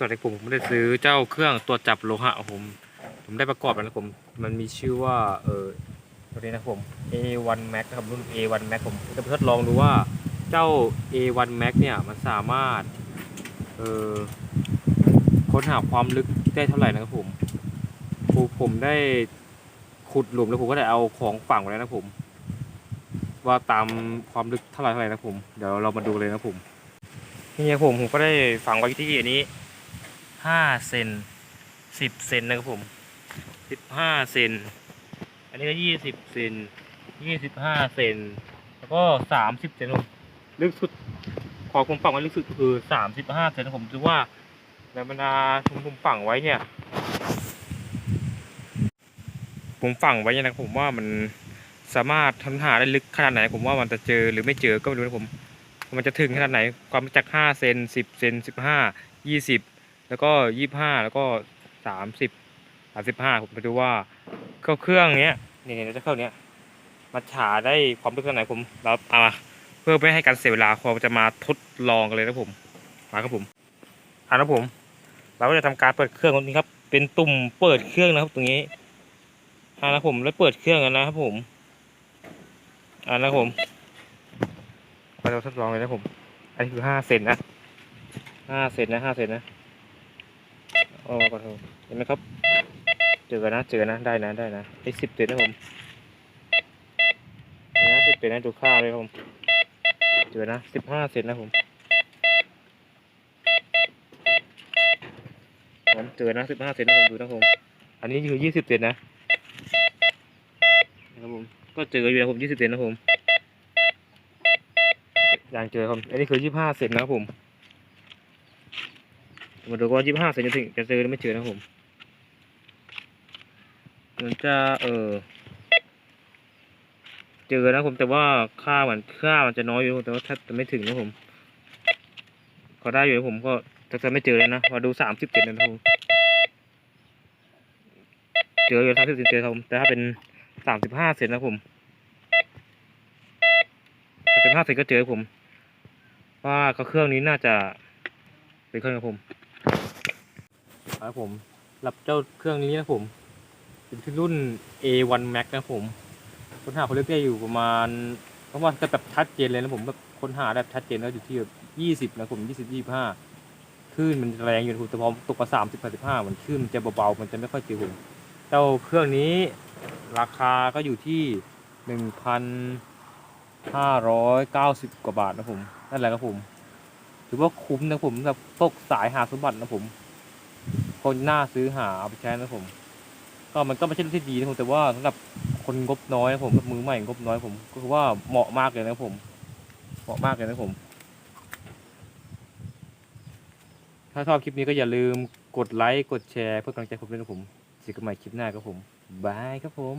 สวัสดีผมผมได้ซื้อเจ้าเครื่องตรวจจับโลหะผม ผมได้ประกอบแล้วนะผม มันมีชื่อว่าเออตัวนี้นะผม A1 Max นะครับรุ่น A1 Max ผมจะทดลองดูว่าเจ้า A1 Max เนี่ยมันสามารถเออค้นหาความลึกได้เท่าไหร่นะครับผมผมผมได้ขุดหลุมแล้วผมก็ได้เอาของฝังไว้แล้วนะผม ว่าตามความลึกเท่าไหร่เท่าไหร่นะผม เดี๋ยวเรามาดูเลยนะผมนี่ครับผมผมก็ได้ฝังไว้ที่อันนี้ ห้าเซนสิบเซนนะครับผมสิบห้าเซนอันนี้ก็ยี่สิบเซนยี่สิบห้าเซนแล้วก็สามสิบเซนผมลึกสุดขอผมฝังไว้ลึกสุดคือสามสิบห้าเซนนะผมถือว่าในบรรดาที่ผมฝังไว้เนี่ย ผมฝังไว้เนี่ยนะครับผมว่ามันสามารถทำหาได้ลึกขนาดไหน ผมว่ามันจะเจอหรือไม่เจอก็ไม่รู้นะผม มันจะถึงขนาดไหนความจากห้าเซนสิบเซนสิบห้ายี่สิบ แล้วก็ยี่ห้าแล้วก็สามสิบสามสิบห้าผมไปดูว่าเข้าเครื่องเนี้ยนี่เนี่ยจะเข้าเนี้ยมาฉาได้ความลึกขนาดไหนผมเราเอามาเพื่อไม่ให้การเสียเวลาเราจะมาทดลองกันเลยนะผมมาครับผมอ่านะผม เราก็จะทำการเปิดเครื่องตรงนี้ครับ เป็นตุ่มเปิดเครื่องนะครับตรงนี้อ่านะผมแล้วเปิดเครื่องกันนะครับผมอ่านะผมเราทดลองเลยนะผม อันนี้คือห้าเซนนะห้าเซนนะห้าเซนนะ โอ้ขอโทษเห็นไหมครับ เจอนะเจอนะได้นะได้นะไอ้สิบเซนนะผมนี่นะสิบเซนนะดูค่าเลยครับผมเจอนะสิบห้าเซนนะผมผมเจอนะสิบห้าเซนนะผมดูนะผมอันนี้คือยี่สิบเซนนะนะครับผมก็เจออยู่นะผมยี่สิบเซนนะผมย่างเจอครับอันนี้คือยี่ห้าเซนนะครับผม มาดูว่ายี่ห้าเซนจะถึงจะเจอหรือไม่เจอนะผม มันจะเออเจอนะผมแต่ว่าค่ามันค่ามันจะน้อยอยู่แต่ว่าถ้าจะไม่ถึงนะผมก็ได้อยู่นะผมก็จะจะไม่เจอแล้วนะมาดูสามสิบเซนนะครับผมเจออยู่สามสิบเซนเจอครับผมแต่ถ้าเป็นสามสิบห้าเซนนะผมสามสิบห้าเซนก็เจอผม ว่าก็เครื่องนี้น่าจะเป็นเครื่องของผม ครับผมรับเจ้าเครื่องนี้นะผม เป็นรุ่น A1 Max นะผม ค้นหาคนเลือกได้อยู่ประมาณเพราะว่าจะแบบชัดเจนเลยนะผมแบบค้นหาแบบชัดเจนแล้วอยู่ที่แบบยี่สิบนะผมยี่สิบยี่ห้าคลื่นมันแรงอยู่นะผมแต่พอตกมาสามสิบสิบห้ามันคลื่นมันจะเบาๆมันจะไม่ค่อยเจอผมเจ้าเครื่องนี้ราคาก็อยู่ที่หนึ่งพันห้าร้อยเก้าสิบกว่าบาทนะผมนั่นแหละครับผมถือว่าคุ้มนะผมแบบตกสายหาสมบัตินะผม คนน่าซื้อหาเอาไปใช้นะผม ก็มันก็ไม่ใช่เรื่องที่ดีนะผมแต่ว่าสำหรับคนงบน้อยนะผมกับมือใหม่งบน้อยผม ก็คือว่าเหมาะมากเลยนะผม เหมาะมากเลยนะผม ถ้าชอบคลิปนี้ก็อย่าลืมกดไลค์กดแชร์เพื่อกำลังใจผมด้วยนะผมเจอกันใหม่คลิปหน้าครับผมบายครับผม